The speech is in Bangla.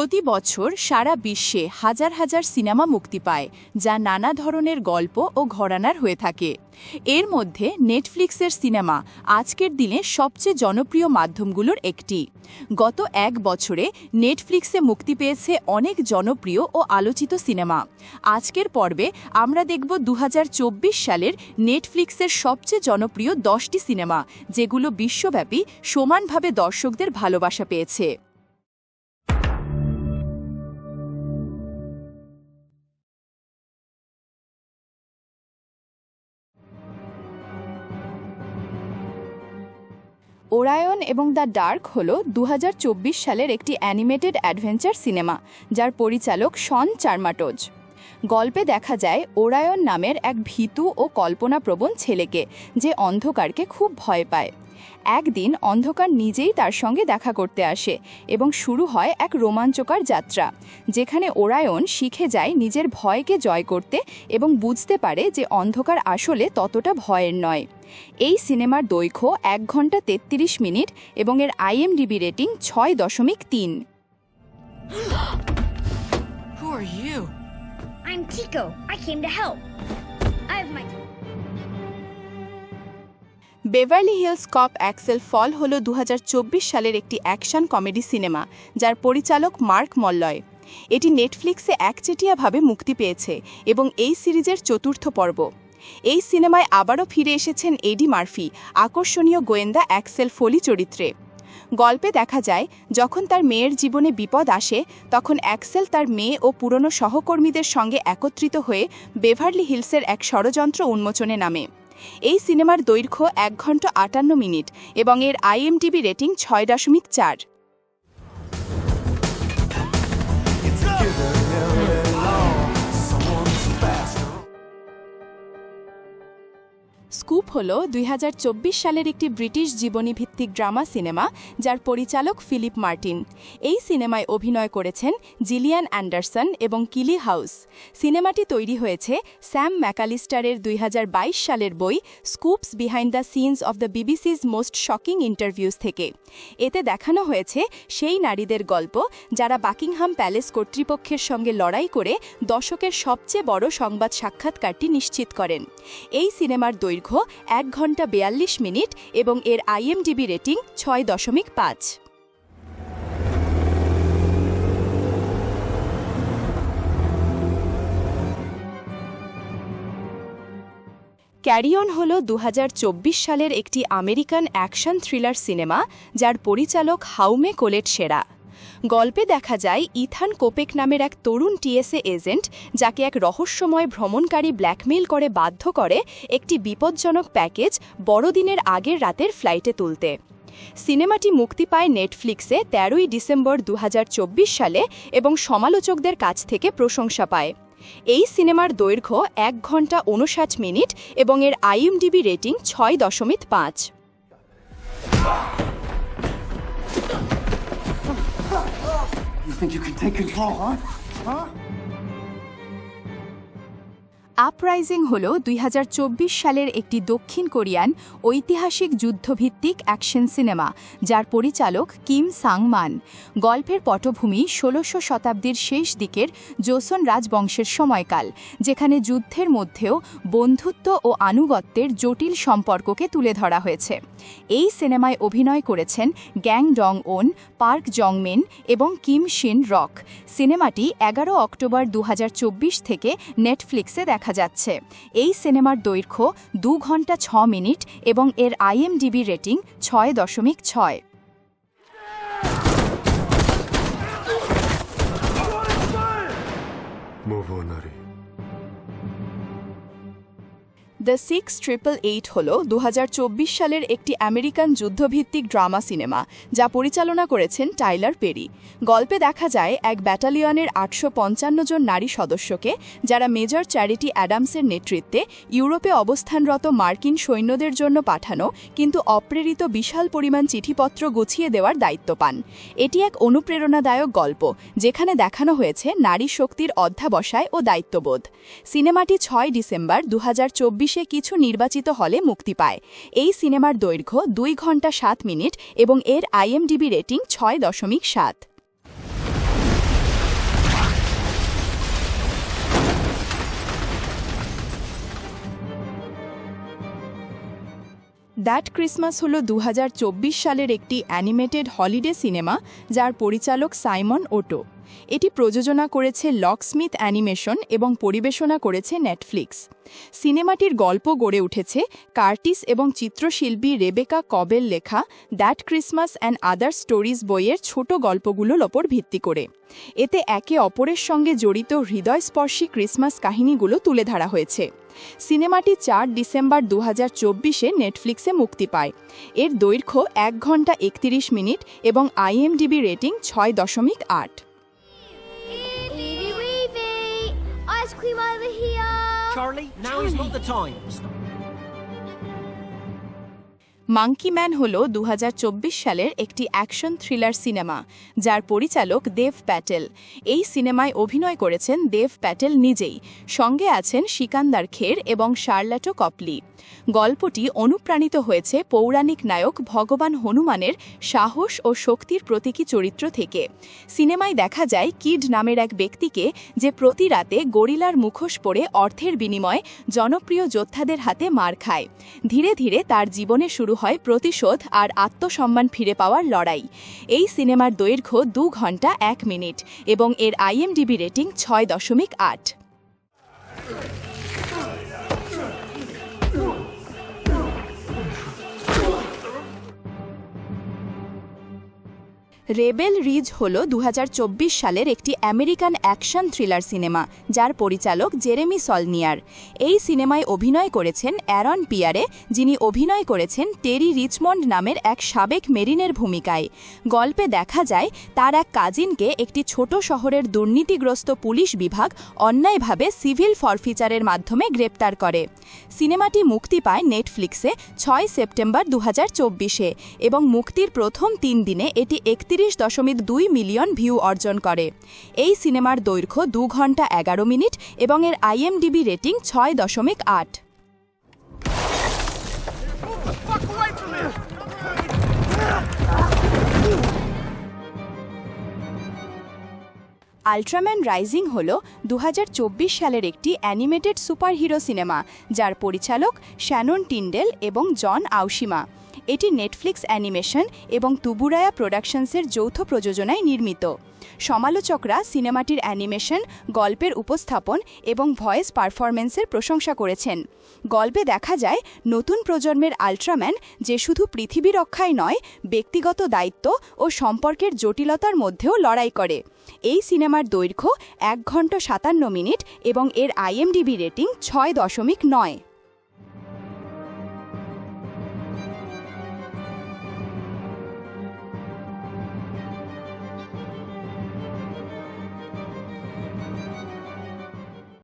প্রতি বছর সারা বিশ্বে হাজার হাজার সিনেমা মুক্তি পায়, যা নানা ধরনের গল্প ও ঘরানার হয়ে থাকে। এর মধ্যে নেটফ্লিক্সের সিনেমা আজকের দিনে সবচেয়ে জনপ্রিয় মাধ্যমগুলোর একটি। গত এক বছরে নেটফ্লিক্সে মুক্তি পেয়েছে অনেক জনপ্রিয় ও আলোচিত সিনেমা। আজকের পর্বে আমরা দেখব দু হাজার চব্বিশ সালের নেটফ্লিক্সের সবচেয়ে জনপ্রিয় দশটি সিনেমা, যেগুলো বিশ্বব্যাপী সমানভাবে দর্শকদের ভালোবাসা পেয়েছে। ওরায়ন এবং দ্য ডার্ক হল দু হাজার চব্বিশ সালের একটি অ্যানিমেটেড অ্যাডভেঞ্চার সিনেমা, যার পরিচালক শন চার্মাটোজ। গল্পে দেখা যায়, ওরায়ন নামের এক ভীতু ও কল্পনাপ্রবণ ছেলেকে, যে অন্ধকারকে খুব ভয় পায়। একদিন অন্ধকার নিজেই তার সঙ্গে দেখা করতে আসে এবং শুরু হয় এক রোমাঞ্চকর যাত্রা যেখানে ওরায়ন শিখে যায় নিজের ভয়কে জয় করতে এবং বুঝতে পারে যে অন্ধকার আসলে ততটা ভয়ের নয় এই সিনেমার দৈর্ঘ্য এক ঘণ্টা তেত্রিশ মিনিট এবং এর আইএমডিবি রেটিং ছয় দশমিক তিন Who are you? I'm Tico. I came to help. I have my. Beverly Hills Cop Axel F হল দু হাজার চব্বিশ সালের একটি অ্যাকশন কমেডি সিনেমা, যার পরিচালক মার্ক মল্লয়। এটি নেটফ্লিক্সে একচেটিয়াভাবে মুক্তি পেয়েছে এবং এই সিরিজের চতুর্থ পর্ব। এই সিনেমায় আবারও ফিরে এসেছেন এডি মার্ফি, আকর্ষণীয় গোয়েন্দা অ্যাক্সেল ফলি চরিত্রে। গল্পে দেখা যায়, যখন তার মেয়ের জীবনে বিপদ আসে, তখন অ্যাক্সেল তার মেয়ে ও পুরনো সহকর্মীদের সঙ্গে একত্রিত হয়ে বেভারলি হিলসের এক ষড়যন্ত্র উন্মোচনে নামে। এই সিনেমার দৈর্ঘ্য এক ঘণ্টা আটান্ন মিনিট এবং এর আইএমটিবি রেটিং ছয় দশমিক চার। স্কুপ হল দুই হাজার চব্বিশ সালের একটি ব্রিটিশ জীবনী ভিত্তিক ড্রামা সিনেমা যার পরিচালক ফিলিপ মার্টিন। এই সিনেমায় অভিনয় করেছেন জিলিয়ান অ্যান্ডারসন এবং কিলি হাউস। সিনেমাটি তৈরি হয়েছে স্যাম ম্যাকালিস্টারের দুই হাজার বাইশ সালের বই scoops behind the scenes of the BBC's most shocking interviews থেকে। এতে দেখানো হয়েছে সেই নারীদের গল্প যারা বাকিংহাম প্যালেস কর্তৃপক্ষের সঙ্গে লড়াই করে দশকের সবচেয়ে বড় সংবাদ সাক্ষাৎকারটি নিশ্চিত করেন। এই সিনেমার দৈর্ঘ্য এক ঘণ্টা বেয়াল্লিশ মিনিট এবং এর আইএমডিবি রেটিং ছয় দশমিক পাঁচ। ক্যারিয়ন হল দু হাজার চব্বিশ সালের একটি আমেরিকান অ্যাকশন থ্রিলার সিনেমা, যার পরিচালক হাউমে কোলেট সেরা। গল্পে দেখা যায় ইথান কোপেক নামের এক তরুণ টিএসএ এজেন্ট যাকে এক রহস্যময় ভ্রমণকারী ব্ল্যাকমেইল করে বাধ্য করে একটি বিপজ্জনক প্যাকেজ বড়দিনের আগের রাতের ফ্লাইটে তুলতে। সিনেমাটি মুক্তি পায় নেটফ্লিক্সে তেরোই ডিসেম্বর দু হাজার চব্বিশ সালে এবং সমালোচকদের কাছ থেকে প্রশংসা পায়। এই সিনেমার দৈর্ঘ্য এক ঘণ্টা উনষাট মিনিট এবং এর আইএমডিবি রেটিং ছয় দশমিক পাঁচ। You think you can take control, huh? Huh? Uprising হল দুই হাজার চব্বিশ সালের একটি দক্ষিণ কোরিয়ান ঐতিহাসিক যুদ্ধভিত্তিক অ্যাকশন সিনেমা, যার পরিচালক কিম সাংমান। গল্পের পটভূমি ষোলশো শতাব্দীর শেষ দিকের জোসন রাজবংশের সময়কাল, যেখানে যুদ্ধের মধ্যেও বন্ধুত্ব ও আনুগত্যের জটিল সম্পর্ককে তুলে ধরা হয়েছে। এই সিনেমায় অভিনয় করেছেন Gang Dong Won Park Jungmin এবং কিম শিন রক। সিনেমাটি এগারো অক্টোবর দু হাজার চব্বিশ থেকে নেটফ্লিক্সে দেখা দেখা যাচ্ছে এই সিনেমার দৈর্ঘ্য দু ঘণ্টা ছ মিনিট এবং এর আইএমডিবি রেটিং ছয় দশমিক ছয় move on, Ari. The six triple eight হল দু হাজার চব্বিশ সালের একটি আমেরিকান যুদ্ধভিত্তিক ড্রামা সিনেমা, যা পরিচালনা করেছেন টাইলার পেরি। গল্পে দেখা যায় এক ব্যাটালিয়নের আটশো পঞ্চান্ন জন নারী সদস্যকে, যারা মেজর চ্যারিটি অ্যাডামসের নেতৃত্বে ইউরোপে অবস্থানরত মার্কিন সৈন্যদের জন্য পাঠানো, কিন্তু অপ্রেরিত বিশাল পরিমাণ চিঠিপত্র গুছিয়ে দেওয়ার দায়িত্ব পান। এটি এক অনুপ্রেরণাদায়ক গল্প, যেখানে দেখানো হয়েছে নারী শক্তির অধ্যাবসায় ও দায়িত্ববোধ। সিনেমাটি ছয় ডিসেম্বর দু হাজার চব্বিশ চব্বিশে কিছু নির্বাচিত হলে মুক্তি পায়। এই সিনেমার দৈর্ঘ্য দুই ঘণ্টা সাত মিনিট এবং এর আইএমডিবি রেটিং ছয় দশমিক সাত। দ্যাট ক্রিসমাস হল দু হাজার চব্বিশ সালের একটি অ্যানিমেটেড হলিডে সিনেমা, যার পরিচালক সাইমন ওটো। এটি প্রযোজনা করেছে লকস্মিথ অ্যানিমেশন এবং পরিবেশনা করেছে নেটফ্লিক্স। সিনেমাটির গল্প গড়ে উঠেছে কার্টিস এবং চিত্রশিল্পী রেবেকা কবেল লেখা that Christmas and other stories বইয়ের ছোট গল্পগুলোর ওপর ভিত্তি করে। এতে একে অপরের সঙ্গে জড়িত হৃদয়স্পর্শী ক্রিসমাস কাহিনীগুলো তুলে ধরা হয়েছে। সিনেমাটি চার ডিসেম্বর দু হাজার চব্বিশে নেটফ্লিক্সে মুক্তি পায়। এর দৈর্ঘ্য এক ঘণ্টা একত্রিশ মিনিট এবং আইএমডিবি রেটিং ছয় দশমিক আট। Over here! Charlie, now is not the time. Monkey man হল দু হাজার চব্বিশ সালের একটি অ্যাকশন থ্রিলার সিনেমা, যার পরিচালক দেব প্যাটেল। এই সিনেমায় অভিনয় করেছেন দেব প্যাটেল নিজেই। সঙ্গে আছেন সিকান্দার খের এবং শার্লাটো কপলি। গল্পটি অনুপ্রাণিত হয়েছে পৌরাণিক নায়ক ভগবান হনুমানের সাহস ও শক্তির প্রতীকী চরিত্র থেকে। সিনেমায় দেখা যায় কিড নামের এক ব্যক্তিকে যে প্রতি রাতে গরিলার মুখোশ পরে অর্থের বিনিময়ে জনপ্রিয় যোদ্ধাদের হাতে মার খায়। ধীরে ধীরে তার জীবনে শুরু হয় প্রতিশোধ আর আত্মসম্মান ফিরে পাওয়ার লড়াই। এই সিনেমার দৈর্ঘ্য দু ঘণ্টা এক মিনিট এবং এর আইএমডিবি রেটিং ছয় দশমিক আট। রেবেল রিজ হল দু হাজার চব্বিশ সালের একটি আমেরিকান অ্যাকশন থ্রিলার সিনেমা, যার পরিচালক জেরেমি সলনিয়ার। এই সিনেমায় অভিনয় করেছেন অ্যারন পিয়ারে, যিনি অভিনয় করেছেন টেরি রিচমন্ড নামের এক সাবেক মেরিনের ভূমিকায়। গল্পে দেখা যায়, তার এক কাজিনকে একটি ছোট শহরের দুর্নীতিগ্রস্ত পুলিশ বিভাগ অন্যায়ভাবে সিভিল ফরফিচারের মাধ্যমে গ্রেপ্তার করে। সিনেমাটি মুক্তি পায় নেটফ্লিক্সে ছয় সেপ্টেম্বর দু এবং মুক্তির প্রথম তিন দিনে এটি একত্রিশ দশমিক দুই মিলিয়ন ভিউ অর্জন করে। এই সিনেমার দৈর্ঘ্য দু ঘণ্টা এগারো মিনিট এবং এর আইএমডিবি রেটিং ছয় দশমিক আট। আল্ট্রাম্যান রাইজিং হল দু হাজার চব্বিশ সালের একটি অ্যানিমেটেড সুপারহিরো সিনেমা, যার পরিচালক শ্যানন টিন্ডেল এবং জন আউশিমা এটি নেটফ্লিক্স অ্যানিমেশন এবং তুবুরায়া প্রোডাকশনসের যৌথ প্রযোজনায় নির্মিত। সমালোচকরা সিনেমাটির অ্যানিমেশন, গল্পের উপস্থাপন এবং ভয়েস পারফরম্যান্সের প্রশংসা করেছেন। গল্পে দেখা যায়, নতুন প্রজন্মের আল্ট্রাম্যান যে শুধু পৃথিবী রক্ষায় নয়, ব্যক্তিগত দায়িত্ব ও সম্পর্কের জটিলতার মধ্যেও লড়াই করে। এই সিনেমার দৈর্ঘ্য এক ঘণ্টা সাতান্ন মিনিট এবং এর আইএমডিবি রেটিং ছয় দশমিক নয়।